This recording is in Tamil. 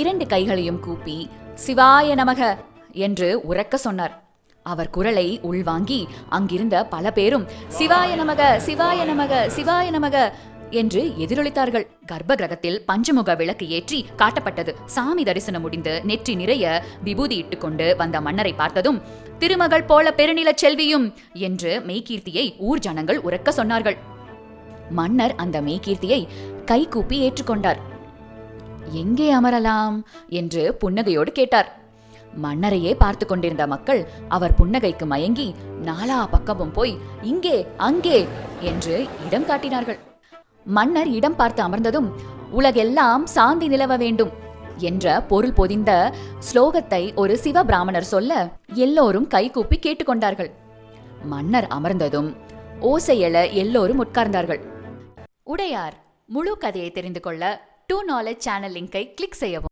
இரண்டு கைகளையும் கூப்பி சிவாய நமக என்று உரக்க சொன்னார். அவர் குரலை உள்வாங்கி அங்கிருந்த பல பேரும் சிவாய நமக சிவாய நமக சிவாய நமக என்று எதிரொலித்தார்கள். கர்ப்ப கிரகத்தில் பஞ்சமுக விளக்கு ஏற்றி காட்டப்பட்டது. சாமி தரிசனம் முடிந்து நெற்றி நிறைய விபூதி இட்டுக்கொண்டு வந்த மன்னரை பார்த்ததும் திருமகள் போல பெருநில செல்வியும் என்று மெய்கீர்த்தியை ஊர் ஜனங்கள் உரக்க சொன்னார்கள். மன்னர் அந்த மெய்கீர்த்தியை கைகூப்பி ஏற்றுக்கொண்டார். எங்கே அமரலாம்? என்று புன்னகையோடு கேட்டார். மன்னரையே பார்த்து கொண்டிருந்த மக்கள் அவர் புன்னகைக்கு மயங்கி நாலா பக்கமும் போய் இங்கே அங்கே என்று இடம் காட்டினார்கள். மன்னர் இடம் பார்த்து அமர்ந்ததும் உலகெல்லாம் சாந்தி நிலவ வேண்டும் என்ற பொருள் பொதிந்த ஸ்லோகத்தை ஒரு சிவ பிராமணர் சொல்ல எல்லோரும் கைகூப்பி கேட்டுக்கொண்டார்கள் மன்னர் அமர்ந்ததும் ஓசையெழ எல்லோரும் உட்கார்ந்தார்கள். உடையார் முழு கதையை தெரிந்து கொள்ள டூ நாலேஜ் சேனல் லிங்கை கிளிக் செய்யவும்.